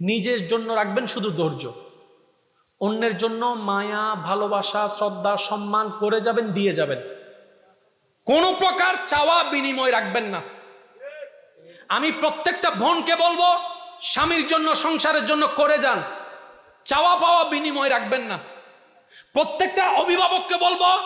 নিজের জন্য রাখবেন শুধু ধৈর্য। অন্যের জন্য মায়া, ভালোবাসা, শ্রদ্ধা, সম্মান করে যাবেন, দিয়ে যাবেন। কোনো প্রকার চাওয়া বিনিময় রাখবেন না। আমি প্রত্যেকটা বোনকে বলব, স্বামীর জন্য, সংসারের জন্য করে যান। চাওয়া পাওয়া বিনিময় রাখবেন না। প্রত্যেকটা অভিভাবককে বলব,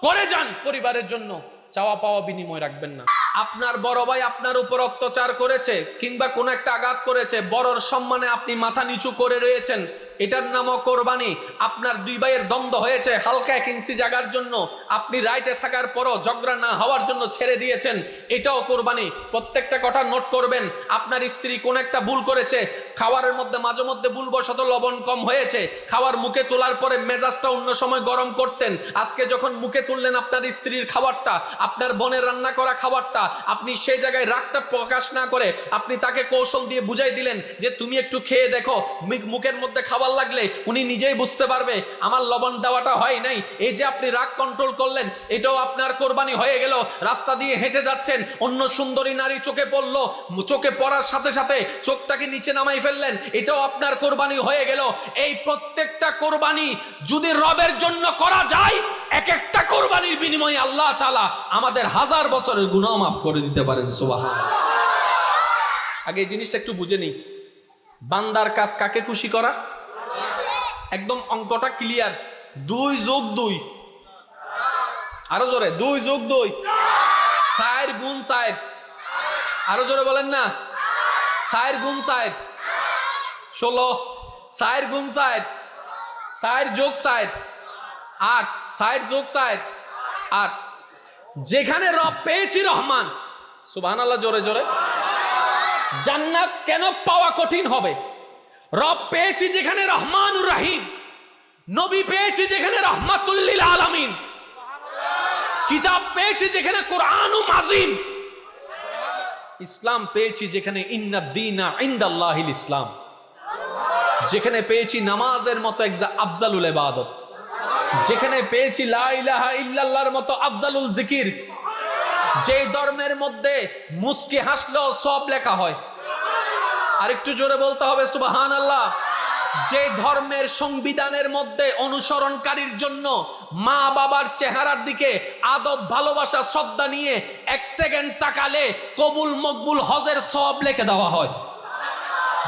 করে যান পরিবারের জন্য। চাওয়া পাওয়া বিনিময় রাখবেন না। আপনার বড় ভাই আপনার উপর অত্যাচার করেছে কিংবা কোনো একটা আঘাত করেছে, বড়র সম্মানে আপনি মাথা নিচু করে রয়েছেন, এটার নামও কোরবানি। আপনার দুই ভাইয়ের দ্বন্দ্ব হয়েছে হালকা এক ইঞ্চি জাগার জন্য, আপনি রাইটে থাকার পরও ঝগড়া না হওয়ার জন্য ছেড়ে দিয়েছেন, এটাও কোরবানি। প্রত্যেকটা কথা নোট করবেন, আপনার স্ত্রী কোন একটা ভুল করেছে খাবারের মধ্যে মাঝে মধ্যে ভুলবশত লবণ কম হয়েছে। খাবার মুখে তোলার পরে মেজাজটা অন্য সময় গরম করতেন। আজকে যখন মুখে তুললেন আপনার স্ত্রীর খাবারটা, আপনার বোনের রান্না করা খাবারটা, আপনি সেই জায়গায় রাগটা প্রকাশ না করে আপনি তাকে কৌশল দিয়ে বুঝাই দিলেন যে, তুমি একটু খেয়ে দেখো মুখের মধ্যে খাবার লাগলে উনি নিজেই বুঝতে পারবে, আমার লবণ দেওয়াটা হয় নাই। এই যে আপনি রাগ কন্ট্রোল করলেন, এটাও আপনার কোরবানি হয়ে গেল। রাস্তা দিয়ে হেঁটে যাচ্ছেন, অন্য সুন্দরী নারী চোখে পড়ল, চোখে পড়ার সাথে সাথে চোখটাকে নিচে নামাই ফেললেন, এটাও আপনার কোরবানি হয়ে গেল। এই প্রত্যেকটা কোরবানি যদি রবের জন্য করা যায় এক একটা কোরবানির বিনিময়ে আল্লাহ তাআলা আমাদের হাজার বছরের গুনাহ মাফ করে দিতে পারেন সুবহান আগে এই জিনিসটা একটু বুঝে নিই। বান্দার কাজ কাকে খুশি করা? একদম অঙ্কটা ক্লিয়ার দুই যোগ দুই। আরও জোরে, দুই যোগ দুই। সাইর গুণ সাইর আরও জোরে বলেন না। সাইর গুণ সাইর ষোলো সাইর গুণ সাইর সাইর যোগ সাইর আট সাইর যোগ সাইর আট। যেখানে রব পেয়েছি রহমান সুবহান আল্লাহ জোরে জোরে। জান্নাত কেন পাওয়া কঠিন হবে? রব পেয়েছি যেখানে রহমানুর রাহিম, নবী পেয়েছি যেখানে রহমাতুল্লিল আলামিন, কিতাব পেয়েছি যেখানে কোরআন আজিম ইসলাম পেয়েছি যেখানে ইন্নাদ্দিনা ইন্দাল্লাহিল ইসলাম। যেখানে পেয়েছি নামাজের মতো এক আফজালুল ইবাদত। যেখানে পেয়েছি লা ইলাহা ইল্লাল্লাহর মতো আফজালুল জিকির। যে ধর্মের মধ্যে মুস্কি হাসলেও সব লেখা হয়। আর একটু জোরে বলতে হবে সুবাহান আল্লাহ যে ধর্মের সংবিধানের মধ্যে অনুসরণকারীর জন্য মা বাবার চেহারার দিকে আদব, ভালোবাসা, শ্রদ্ধা নিয়ে এক সেকেন্ড তাকালে কবুল মকবুল হজের সব লেখে দেওয়া হয়।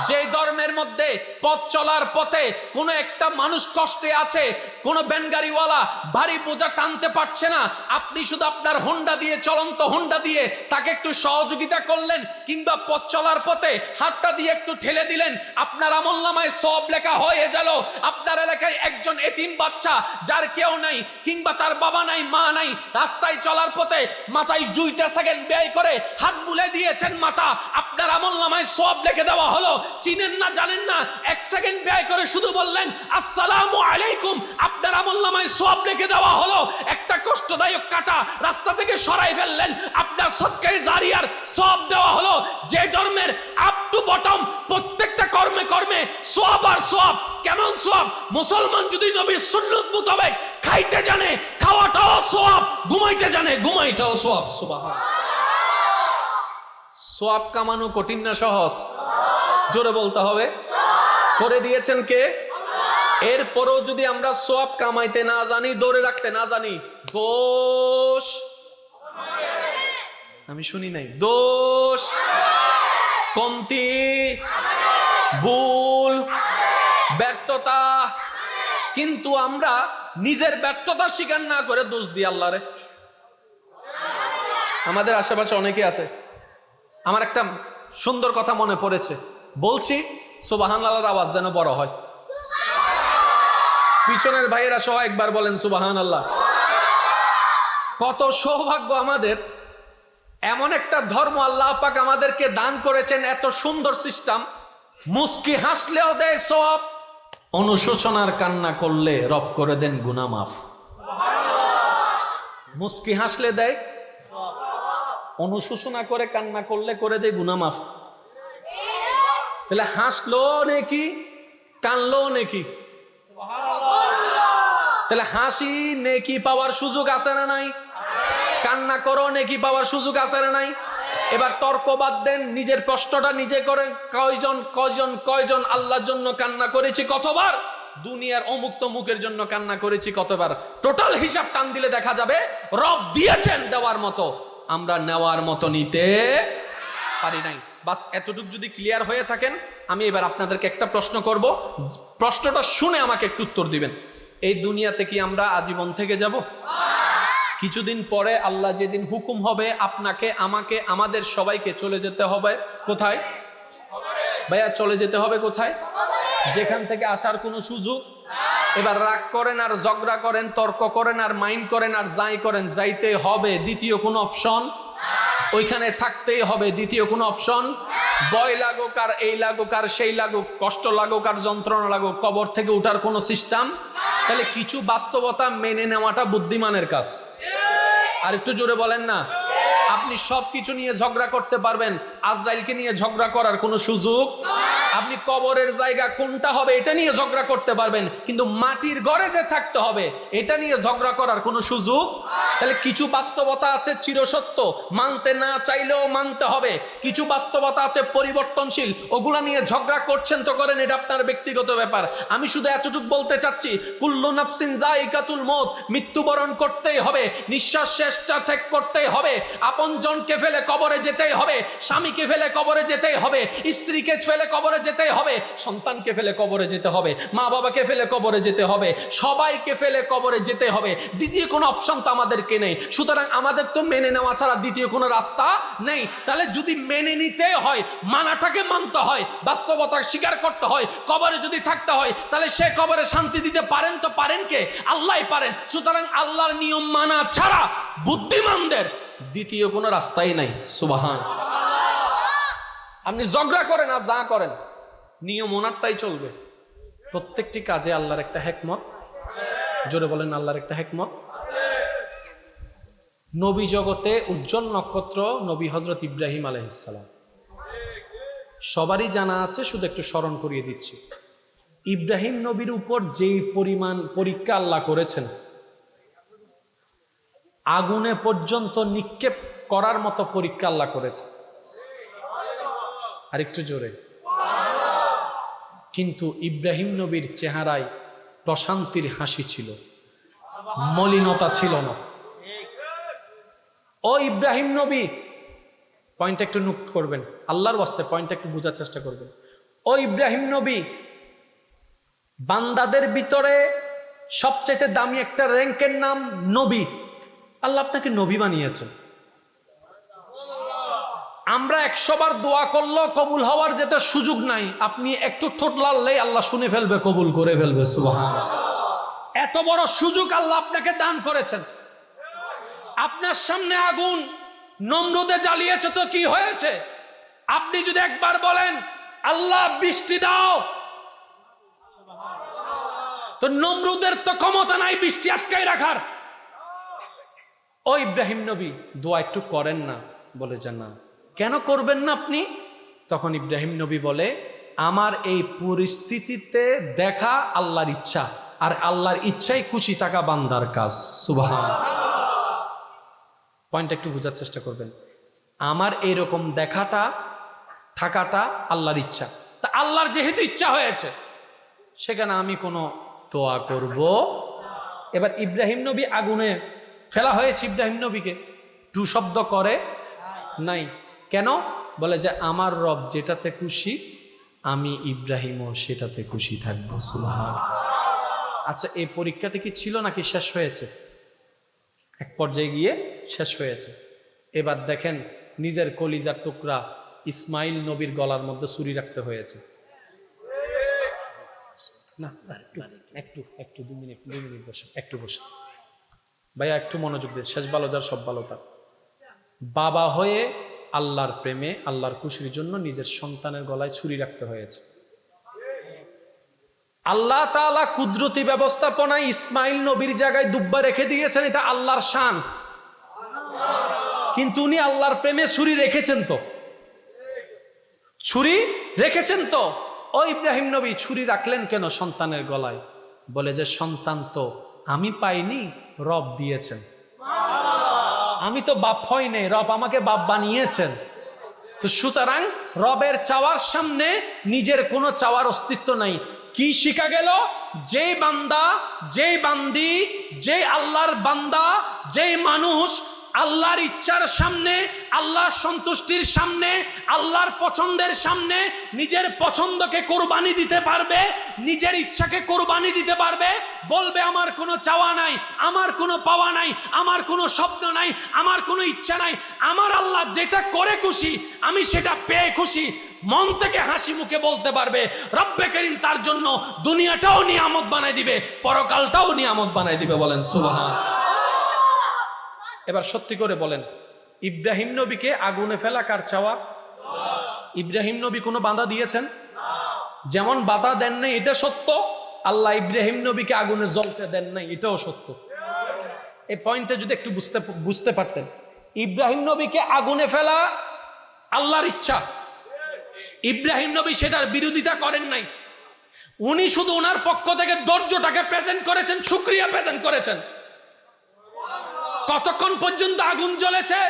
যে ধর্মের মধ্যে পথ চলার পথে কোনো একটা মানুষ কষ্টে আছে, কোনো ব্যানগাড়িওয়ালা ভারী বোঝা টানতে পারছে না, আপনি শুধু আপনার হোন্ডা দিয়ে, চলন্ত হোন্ডা দিয়ে তাকে একটু সহযোগিতা করলেন কিংবা পথ চলার পথে হাতটা দিয়ে একটু ঠেলে দিলেন, আপনার আমল নামায় সব লেখা হয়ে গেল, আপনার এলাকায় একজন এতিম বাচ্চা যার কেউ নাই কিংবা তার বাবা নাই, মা নাই, রাস্তায় চলার পথে মাথায় দুইটা সেকেন্ড ব্যয় করে হাত বুলে দিয়েছেন মাথা, আপনার আমল নামায় সব লিখে দেওয়া হলো চিনেন না, জানেন না, এক সেকেন্ড ব্যয় করে শুধু বললেন, আসসালামু আলাইকুম। আপনার আমল নামায় সব রেখে দেওয়া হলো। একটা কষ্টদায়ক কাটা রাস্তা থেকে সরাই ফেললেন। আপনার সৎকারী জারিয়ার সব দেওয়া হলো। যে ধর্মের আপ টু বটম প্রত্যেকটা কর্মে কর্মে সব আর সব কেমন সব মুসলমান যদি নবীর সুন্নত মোতাবেক খাইতে জানে, খাওয়াটাও সব ঘুমাইতে জানে, ঘুমাইটাও সব সুবহান সোয়াব কামানো কঠিন না সহজ? জোরে বলতে হবে। করে দিয়েছেন কে? এরপরও যদি আমরা সোয়াব কামাইতে না জানি, দৌড়ে রাখতে না জানি, দোষ। আমি শুনি নাই। দোষ। কমতি। ভুল। ব্যর্থতা। কিন্তু আমরা নিজের ব্যর্থতা স্বীকার না করে দোষ দিই আল্লাহরে। আমাদের আশেপাশে অনেকে আছে। আমার একটা সুন্দর কথা মনে পড়েছে। বলছি সুবাহান আল্লাহর আওয়াজ যেন বড় হয়। পিছনের ভাইয়েরা সহ একবার বলেন সুবাহান আল্লাহ কত সৌভাগ্য আমাদের, এমন একটা ধর্ম আল্লাহ পাক আমাদেরকে দান করেছেন, এত সুন্দর সিস্টেম। মুস্কি হাসলেও দেয় সব অনুশোচনার কান্না করলে রব করে দেন গুনা মাফ। মুস্কি হাসলে দেয়, অনুশোচনা করে কান্না করলে করে দেয় গুনা মাফ। তাহলে হাসলো নেকি, কানলো নেকি? তাহলে হাসি নেকি পাওয়ার সুযোগ আছে না নাই? কান্না করো নেকি পাওয়ার সুযোগ আছে না নাই? এবার তর্ক বাদ দেন, নিজের প্রশ্নটা নিজে করেন। কয়জন কয়জন কয়জন আল্লাহর জন্য কান্না করেছি কতবার? দুনিয়ার অমুক তমুকের জন্য কান্না করেছি কতবার? টোটাল হিসাব টান দিলে দেখা যাবে, রব দিয়েছেন দেওয়ার মতো। আমরা নেওয়ার মতো নিতে পারি নাই। বাস, এতটুকু যদি ক্লিয়ার হয়ে থাকেন, আমি এবার আপনাদেরকে একটা প্রশ্ন করব। প্রশ্নটা শুনে আমাকে একটু উত্তর দিবেন। এই দুনিয়াতে কি আমরা আজীবন থেকে যাব? কিছুদিন পরে আল্লাহ যেদিন হুকুম হবে, আপনাকে, আমাকে, আমাদের সবাইকে চলে যেতে হবে। কোথায়? ভাইয়া, চলে যেতে হবে কোথায়? যেখান থেকে আসার কোনো সুযোগ? এবার রাগ করেন আর ঝগড়া করেন, তর্ক করেন আর মাইন্ড করেন আর যাই করেন, যাইতে হবে। দ্বিতীয় কোনো অপশন ওইখানে থাকতেই হবে দ্বিতীয় কোনো অপশন। ভয় লাগুক আর এই লাগুক আর সেই লাগুক, কষ্ট লাগুক আর যন্ত্রণা লাগুক, কবর থেকে উঠার কোনো সিস্টেম। তাহলে কিছু বাস্তবতা মেনে নেওয়াটা বুদ্ধিমানের কাজ। আর একটু জোরে বলেন না, আপনি সব কিছু নিয়ে ঝগড়া করতে পারবেন, আজরাইলকে নিয়ে ঝগড়া করার কোনো সুযোগ? আপনি কবরের জায়গা কোনটা হবে এটা নিয়ে ঝগড়া করতে পারবেন, কিন্তু মাটির ঘরে যে থাকতে হবে, এটা নিয়ে ঝগড়া করার কোনো সুযোগ? তাহলে কিছু বাস্তবতা আছে চিরসত্য, মানতে না চাইলেও মানতে হবে। কিছু বাস্তবতা আছে পরিবর্তনশীল, ওগুলা নিয়ে ঝগড়া করছেন তো করেন, এটা আপনার ব্যক্তিগত ব্যাপার। আমি শুধু এতটুকু বলতে চাচ্ছি, কুল্লু নাফসিন জাইকাতুল মৌত, মৃত্যুবরণ করতেই হবে, নিঃশ্বাস শেষটা ত্যাগ করতেই হবে, আপন জনকে ফেলে কবরে যেতেই হবে, স্বামীকে ফেলে কবরে যেতেই হবে, স্ত্রীকে ফেলে কবরে যেতেই হবে, সন্তানকে ফেলে কবরে যেতে হবে মা বাবাকে ফেলে কবরে যেতে হবে, সবাইকে ফেলে কবরে যেতে হবে। দ্বিতীয় কোনো অপশন তো আমাদেরকে নেই। সুতরাং আমাদের তো মেনে নেওয়া ছাড়া দ্বিতীয় কোনো রাস্তা নেই। তাহলে যদি মেনে নিতে হয়, মানাটাকে মানতে হয়, বাস্তবতা স্বীকার করতে হয়, কবরে যদি থাকতে হয়, তাহলে সে কবরে শান্তি দিতে পারেন তো পারেন কে? আল্লাহ পারেন। সুতরাং আল্লাহর নিয়ম মানা ছাড়া বুদ্ধিমানদের দ্বিতীয় কোনো রাস্তাই নাই। সুবাহান। আপনি ঝগড়া করেন আর যা করেন, নিয়ম ওনারটাই চলবে। প্রত্যেকটি কাজে আল্লাহর একটা হেকমত। জোরে বলেন, আল্লাহর একটা হেকমত। নবী জগতে উজ্জ্বল নক্ষত্র নবী হজরত ইব্রাহিম আলহিসাল্লাম সবারই জানা আছে, শুধু একটু স্মরণ করিয়ে দিচ্ছি। ইব্রাহিম নবীর উপর যে পরিমাণ পরীক্ষা আল্লাহ করেছেন, আগুনে পর্যন্ত নিক্ষেপ করার মতো পরীক্ষা আল্লাহ করেছে। আর একটু জোরে। কিন্তু ইব্রাহিম নবীর চেহারায় প্রশান্তির হাসি ছিল, মলিনতা ছিল না। ও ইব্রাহিম নবী পয়েন্ট একটু নোট করবেন। আল্লাহর বাস্তে পয়েন্ট একটু বোঝার চেষ্টা করবেন। ও ইব্রাহিম নবী, বান্দাদের ভিতরে সবচাইতে দামি একটা র্যাঙ্কের নাম নবী। আল্লাহ আপনাকে নবী বানিয়েছেন। আমরা একশোবার দোয়া করলেও কবুল হওয়ার যেটা সুযোগ নাই, আপনি একটু ঠোঁট লাললেই আল্লাহ শুনে ফেলবে, কবুল করে ফেলবে সুবহান এত বড় সুযোগ আল্লাহ আপনাকে দান করেছেন। আপনার সামনে আগুন নমরুদে জ্বালিয়েছে তো কি হয়েছে? আপনি যদি একবার বলেন, আল্লাহ, বৃষ্টি দাও। তো নমরুদের তো ক্ষমতা নাই বৃষ্টি আটকাই রাখার। ও ইব্রাহিম নবী, দোয়া একটু করেন না, বলে যে না। কেন করবেন না আপনি? তখন ইব্রাহিম নবী বলে, আমার এই পরিস্থিতিতে দেখা আল্লাহর ইচ্ছা, আর আল্লাহর ইচ্ছাই খুশি থাকা বান্দার কাজ। সুবাহ পয়েন্ট একটু বোঝার চেষ্টা করবেন। আমার এইরকম দেখাটা, থাকাটা আল্লাহর ইচ্ছা। তা আল্লাহর যেহেতু ইচ্ছা হয়েছে, সেখানে আমি কোনো দোয়া করব। এবার ইব্রাহিম নবী আগুনে ফেলা হয়েছে ইব্রাহিম নবীকে। টু শব্দ করে নাই। কেন? বলে যে আমার রব যেটাতে খুশি, আমি ইব্রাহিমও সেটাতে খুশি থাকব। সুলহান আচ্ছা এই পরীক্ষাটা কি ছিল নাকি শেষ হয়েছে? এক পর্যায়ে গিয়ে শেষ হয়েছে। এবার দেখেন নিজের কলিজার টুকরা ইসমাইল নবীর গলার মধ্যে ছুরি রাখতে হয়েছে। একটু দু মিনিট বসে, একটু ভাইয়া, একটু মনোযোগ দিন শেষ ভালো যার, সব ভালো তার। বাবা হয়ে আল্লাহর প্রেমে, আল্লাহর খুশির জন্য নিজের সন্তানের গলায় ছুরি রাখতে হয়েছে। আল্লাহ তাআলা কুদরতি ব্যবস্থাপনায় ইসমাইল নবীর জায়গায় দুব্বা রেখে দিয়েছেন, এটা আল্লাহর শান। কিন্তু উনি আল্লাহর প্রেমে ছুরি রেখেছেন তো। ছুরি রেখেছেন তো? ও ইব্রাহিম নবী, ছুরি রাখলেন কেন সন্তানের গলায়? বলে যে, সন্তান তো আমি পাইনি, রব দিয়েছেন। আমি তো বাপ হয় নেই, রব আমাকে বাপ বানিয়েছেন। তো সুতরাং রবের চাওয়ার সামনে নিজের কোনো চাওয়ার অস্তিত্ব নাই। কি শিখা গেল? যেই বান্দা, যেই বান্দি, যেই আল্লাহর বান্দা, যেই মানুষ আল্লাহর ইচ্ছার সামনে, আল্লাহর সন্তুষ্টির সামনে, আল্লাহর পছন্দের সামনে নিজের পছন্দকে কোরবানি দিতে পারবে, নিজের ইচ্ছাকে কোরবানি দিতে পারবে। বলবে, আমার কোনো চাওয়া নাই, আমার কোনো পাওয়া নাই, আমার কোনো স্বপ্ন নাই, আমার কোনো ইচ্ছা নাই, আমার আল্লাহ যেটা করে খুশি, আমি সেটা পেয়ে খুশি। মন থেকে হাসি মুখে বলতে পারবে, রব্বে করিম তার জন্য দুনিয়াটাও নিয়ামত বানাই দিবে, পরকালটাও নিয়ামত বানাই দিবে। বলেন, সুবহান এবার সত্যি করে বলেন, ইব্রাহিম নবীকে আগুনে ফেলা কার চাওয়া? ইব্রাহিম নবী কোনো বাধা দিয়েছেন? যেমন বাধা দেন নাই, এটা সত্য। আল্লাহ ইব্রাহিম নবীকে আগুনে জ্বলতে দেন নাই, এটাও সত্য। এই পয়েন্টটা যদি একটু বুঝতে বুঝতে পারতেন। ইব্রাহিম নবীকে আগুনে ফেলা আল্লাহর ইচ্ছা। ইব্রাহিম নবী সেটার বিরোধিতা করেন নাই। উনি শুধু ওনার পক্ষ থেকে ধৈর্যটাকে প্রেজেন্ট করেছেন, সুক্রিয়া প্রেজেন্ট করেছেন। কতক্ষণ পর্যন্ত আগুন জ্বলেছে,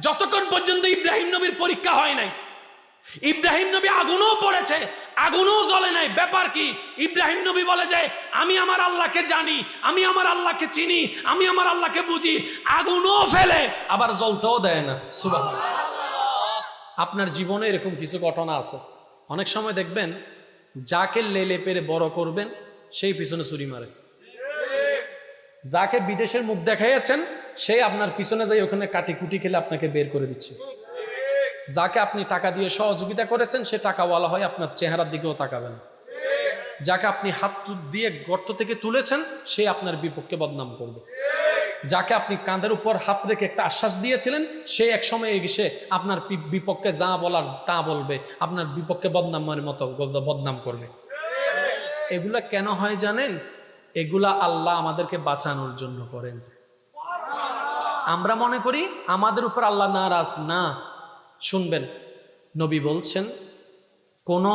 যতক্ষণ পর্যন্ত ইব্রাহিম নবীর পরীক্ষা হয় নাই। ইব্রাহিম নবী আগুনও পড়েছে, আগুনও জ্বলে নাই। ব্যাপার কি? ইব্রাহিম নবী বলে যে, আমি আমার আল্লাহকে জানি, আমি আমার আল্লাহকে চিনি, আমি আমার আল্লাহকে বুঝি, আগুনও ফেলে। আবার জ্বলতেও দেয় না। সুবাহ আপনার জীবনে এরকম কিছু ঘটনা আছে। অনেক সময় দেখবেন, যাকে লেলে পেরে বড় করবেন, সেই পিছনে ছুরি মারে। যাকে বিদেশের মুখ দেখাইয়াছেন সে আপনার পিছনে যাই ওখানে কাটি কুটি খেলে আপনাকে বের করে দিচ্ছে। যাকে আপনি টাকা দিয়ে সহযোগিতা করেছেন, সে টাকাওয়ালা হয় আপনার চেহারার দিকেও তাকাবেন যাকে আপনি হাত দিয়ে গর্ত থেকে তুলেছেন, সে আপনার বিপক্ষে বদনাম করবে। যাকে আপনি কাঁধের উপর হাত রেখে একটা আশ্বাস দিয়েছিলেন, সে এক সময় এসে আপনার বিপক্ষে যা বলার তা বলবে, আপনার বিপক্ষে বদনামের মতো বদনাম করবে। এগুলা কেন হয় জানেন? এগুলা আল্লাহ আমাদেরকে বাঁচানোর জন্য করেন। যে আমরা মনে করি আমাদের উপর আল্লাহ নারাজ না। শুনবেন, নবী বলছেন, কোন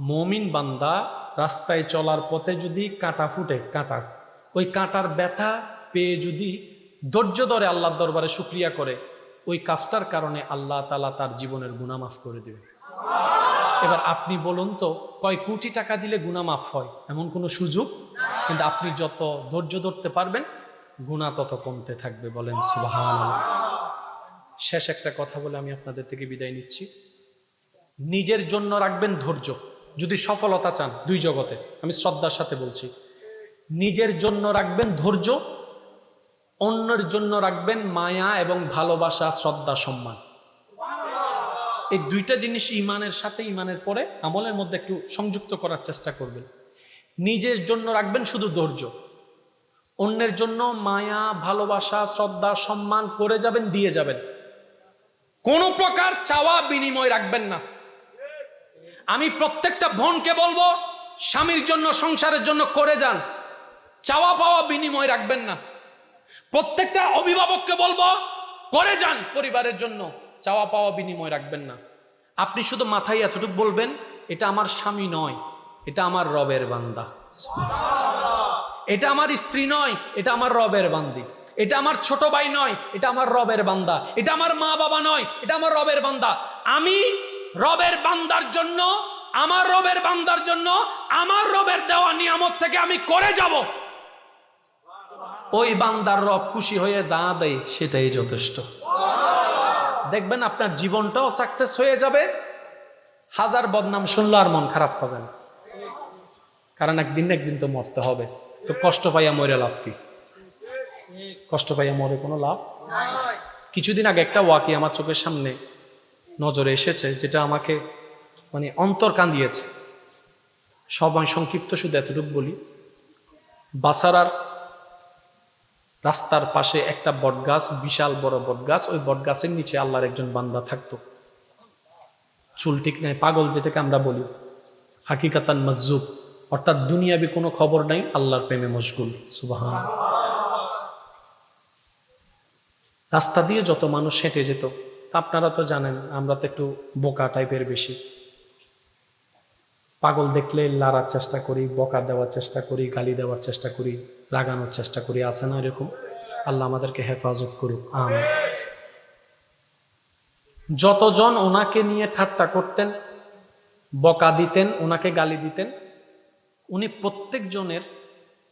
মমিন বান্দা রাস্তায় চলার পথে যদি কাঁটা ফুটে, কাঁটা, ওই কাঁটার ব্যথা পেয়ে যদি ধৈর্য ধরে আল্লাহর দরবারে শুক্রিয়া করে, ওই কাজটার কারণে আল্লাহ তালা তার জীবনের গুণা মাফ করে দেবে এবার আপনি বলুন তো, কয় কোটি টাকা দিলে গুণা মাফ হয়? এমন কোনো সুযোগ? কিন্তু আপনি যত ধৈর্য ধরতে পারবেন গুণা তত কমতে থাকবে বলেন সুবাহান শেষ একটা কথা বলে আমি আপনাদের থেকে বিদায় নিচ্ছি। নিজের জন্য রাখবেন ধৈর্য। যদি সফলতা চান দুই জগতে, আমি শ্রদ্ধার সাথে বলছি। নিজের জন্য রাখবেন ধৈর্য, অন্যের জন্য রাখবেন মায়া এবং ভালোবাসা, শ্রদ্ধা, সম্মান। এই দুইটা জিনিস ইমানের সাথে, ইমানের পরে আমলের মধ্যে একটু সংযুক্ত করার চেষ্টা করবেন। নিজের জন্য রাখবেন শুধু ধৈর্য। অন্যের জন্য মায়া, ভালোবাসা, শ্রদ্ধা, সম্মান করে যাবেন, দিয়ে যাবেন। কোনো প্রকার চাওয়া বিনিময় রাখবেন না। আমি প্রত্যেকটা বোনকে বলব, স্বামীর জন্য, সংসারের জন্য করে যান। চাওয়া পাওয়া বিনিময় রাখবেন না। প্রত্যেকটা অভিভাবককে বলব, করে যান পরিবারের জন্য। চাওয়া পাওয়া বিনিময় রাখবেন না। আপনি শুধু মাথায় এতটুকু বলবেন, এটা আমার স্বামী নয়, এটা আমার রবের বান্দা। এটা আমার স্ত্রী নয়, এটা আমার রবের বান্দি। এটা আমার ছোট ভাই নয়, এটা আমার রবের বান্দা। এটা আমার মা বাবা নয়, এটা আমার রবের বান্দা। আমি রবের বান্দার জন্য, আমার রবের বান্দার জন্য, আমার রবের দেওয়া নিয়ামত থেকে আমি করে যাব। ওই বান্দার রব খুশি হয়ে যা দেয়, সেটাই যথেষ্ট। দেখবেন আপনার জীবনটাও সাকসেস হয়ে যাবে। হাজার বদনাম শুনলো আর মন খারাপ হবে না। কারণ একদিন একদিন তো মরতে হবে। তো কষ্ট পাইয়া মরে লাভ কি? কষ্ট পাইয়া মরে কোনো লাভ? কিছুদিন আগে একটা ওয়াকি আমার চোখের সামনে নজরে এসেছে, যেটা আমাকে মানে অন্তর কান্দিয়েছে সবাই সংক্ষিপ্ত শুধু এতটুকু বলি। বাসারার রাস্তার পাশে একটা বটগাছ, বিশাল বড় বটগাছ, ওই বটগাছের নিচে আল্লাহর একজন বান্দা থাকতো। চুল ঠিক নাই, পাগল যেটাকে আমরা বলি। হাকিকাতান মজ্জুব অর্থাৎ দুনিয়াবি কোনো খবর নাই, আল্লাহর প্রেমে মশগুল। সুবাহান রাস্তা দিয়ে যত মানুষ হেঁটে যেত আপনারা তো জানেন, আমরা তো একটু বোকা টাইপের বেশি। পাগল দেখলে লাড়ার চেষ্টা করি, বকা দেওয়ার চেষ্টা করি, গালি দেওয়ার চেষ্টা করি, রাগানোর চেষ্টা করি, আছে না এরকম? আল্লাহ আমাদেরকে হেফাজত করুক আম যতজন ওনাকে নিয়ে ঠাট্টা করতেন, বকা দিতেন, ওনাকে গালি দিতেন উনি প্রত্যেকজনের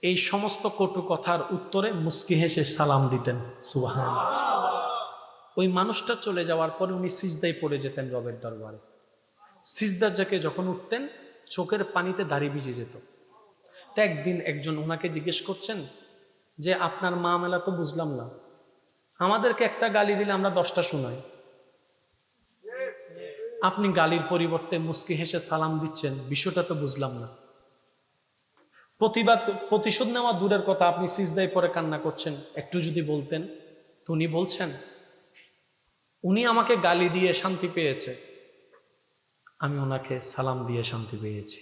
এই সমস্ত কটু কথার উত্তরে মুস্কি হেসে সালাম দিতেন সুহান ওই মানুষটা চলে যাওয়ার পরে উনি সিজদায় পড়ে যেতেন রবের দরবারে। সিজদার যাকে যখন উঠতেন, চোখের পানিতে দাড়ি ভিজে যেত। তা একদিন একজন ওনাকে জিজ্ঞেস করছেন যে, আপনার মা মেলা তো বুঝলাম না। আমাদেরকে একটা গালি দিলে আমরা দশটা শোনাই। আপনি গালির পরিবর্তে মুস্কি হেসে সালাম দিচ্ছেন, বিষয়টা তো বুঝলাম না। প্রতিবাদ, প্রতিশোধ নেওয়া দূরের কথা, আপনি সিজদায় পরে কান্না করছেন। একটু যদি বলতেন তো উনি বলছেন, উনি আমাকে গালি দিয়ে শান্তি পেয়েছে। আমি ওনাকে সালাম দিয়ে শান্তি পেয়েছি।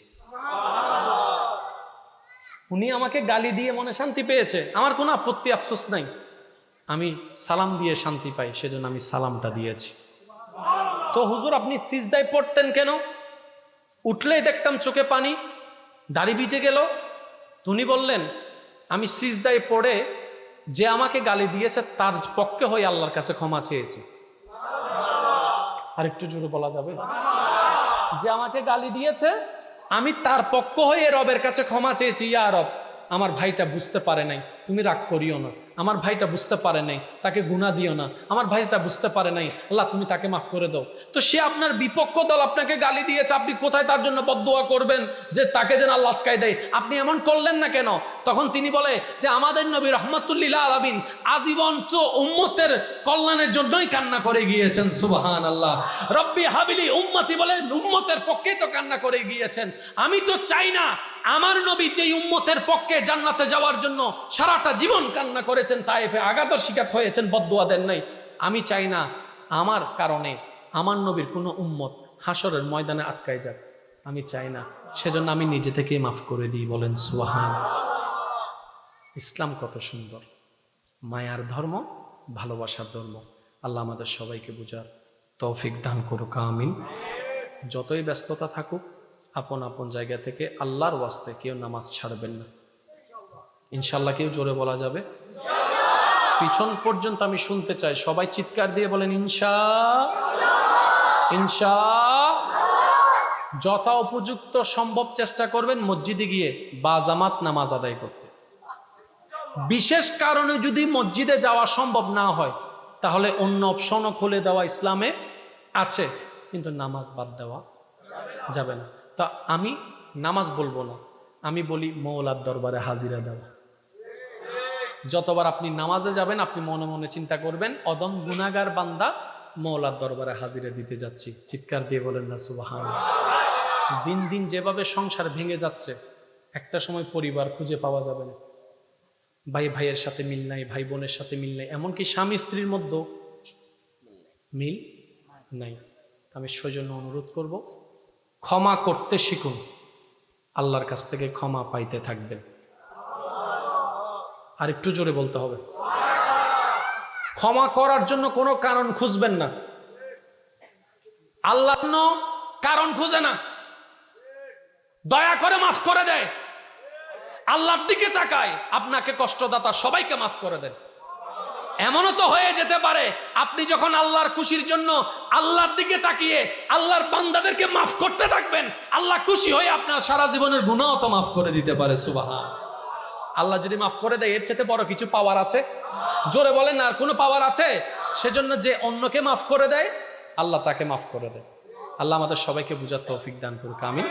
উনি আমাকে গালি দিয়ে মনে শান্তি পেয়েছে। আমার কোনো আপত্তি আফসোস নাই। আমি সালাম দিয়ে শান্তি পাই, সেজন্য আমি সালামটা দিয়েছি। তো হুজুর, আপনি সিজদায় পড়তেন কেন? উঠলেই দেখতাম চোখে পানি, দাড়ি ভিজে গেল উনি বললেন, আমি সিজদায় পড়ে যে আমাকে গালি দিয়েছে তার পক্ষে হয়ে আল্লাহর কাছে ক্ষমা চেয়েছি। আর একটু জোরে বলা যাবে? যে আমাকে গালি দিয়েছে, আমি তার পক্ষ হয়ে রবের কাছে ক্ষমা চেয়েছি। ইয়া রব, আমার ভাইটা বুঝতে পারে নাই, তুমি রাগ করিও না। আমার ভাইটা বুঝতে পারে নাই, তাকে গুণা দিও না। আমার ভাইটা বুঝতে পারে নাই, আল্লাহ তুমি তাকে মাফ করে দাও। তো সে আপনার বিপক্ষ দল আপনাকে গালি দিয়েছে, আপনি কোথায় তার জন্য বদুয়া করবেন যে তাকে যেন আল্লাহ আটকায় দেয়? আপনি এমন করলেন না কেন? তখন তিনি বলে যে, আমাদের নবী রহমতুল্লিল্লাহ আলামিন আজীবন তো উম্মতের কল্যাণের জন্যই কান্না করে গিয়েছেন সুবাহান আল্লাহ রব্বি হাবিলি উম্মতি বলে উম্মতের পক্ষেই তো কান্না করে গিয়েছেন। আমি তো চাই না, আমার নবী যে উম্মতের পক্ষে জান্নাতে যাওয়ার জন্য সারাটা জীবন কান্না করেছেন তাইফে আঘাত শিকাত হয়েছেন বদুয়া দেন নাই। আমি চাই না আমার কারণে আমার নবীর কোনো উম্মত হাসরের ময়দানে আটকায় যাক। আমি চাই না, সেজন্য আমি নিজে থেকে মাফ করে দিই, বলেন সুহান ইসলাম কত সুন্দর। মায়ার ধর্ম, ভালোবাসার ধর্ম। আল্লাহ আমাদের সবাইকে বুঝার তৌফিক দান করুক, আমিন। যতই ব্যস্ততা থাকুক, আপন আপন জায়গা থেকে আল্লাহর ওয়াস্তে কেউ নামাজ ছাড়বেন না। ইনশাল্লাহ কেউ জোরে বলা যাবে পিছন পর্যন্ত আমি শুনতে চাই। সবাই চিৎকার দিয়ে বলেন, ইনশা ইনশা, যথা উপযুক্ত সম্ভব চেষ্টা করবেন মসজিদে গিয়ে বাজামাত নামাজ আদায় করতে। বিশেষ কারণে যদি মসজিদে যাওয়া সম্ভব না হয়, তাহলে অন্য অপশনও খুলে দেওয়া ইসলামে আছে, কিন্তু নামাজ বাদ দেওয়া যাবে না। তা আমি নামাজ বলব না, আমি বলি মৌলার দরবারে হাজিরা দেওয়া। যতবার আপনি নামাজে যাবেন, আপনি মনে মনে চিন্তা করবেন, অদম গুনাগার বান্দা মৌলার দরবারে হাজিরা দিতে যাচ্ছি। চিৎকার দিয়ে বলেন না সুবাহান দিন দিন যেভাবে সংসার ভেঙে যাচ্ছে, একটা সময় পরিবার খুঁজে পাওয়া যাবে না। ভাই ভাইয়ের সাথে মিল নাই, ভাই বোনের সাথে মিল নাই, এমনকি স্বামী স্ত্রীর মধ্যে মিল নাই। আমি সৌজন্য অনুরোধ করব, ক্ষমা করতে শিখুন, আল্লাহর কাছ থেকে ক্ষমা পাইতে থাকবেন। আর একটু জোরে বলতে হবে। ক্ষমা করার জন্য কোনো কারণ খুঁজবেন না। আল্লাহ কারণ খুঁজে না। দয়া করে মাফ করে দেয়। আল্লাহর দিকে তাকায়। আপনাকে কষ্টদাতা সবাইকে মাফ করে দেন। এমনও তো হয়ে যেতে পারে, আপনি যখন আল্লাহর খুশির জন্য আল্লাহর দিকে তাকিয়ে আল্লাহর বান্দাদেরকে মাফ করতে থাকবেন, আল্লাহ খুশি হয়ে আপনার সারা জীবনের গুণাও তো মাফ করে দিতে পারে সুবাহা আল্লাহ যদি মাফ করে দেয়, এর চেয়ে বড় কিছু পাওয়ার আছে? জোরে বলেন আর কোনো পাওয়ার আছে? সেজন্য যে অন্যকে মাফ করে দেয়, আল্লাহ তাকে মাফ করে দেয়। আল্লাহ আমাদের সবাইকে বুঝার তৌফিক দান করুক আমি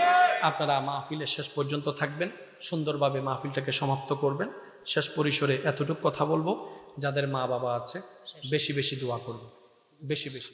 আপনারা মাহফিলের শেষ পর্যন্ত থাকবেন, সুন্দরভাবে মাহফিলটাকে সমাপ্ত করবেন। শেষ পরিসরে এতটুকু কথা বলব, যাদের মা বাবা আছে, বেশি বেশি দোয়া করবে বেশি বেশি।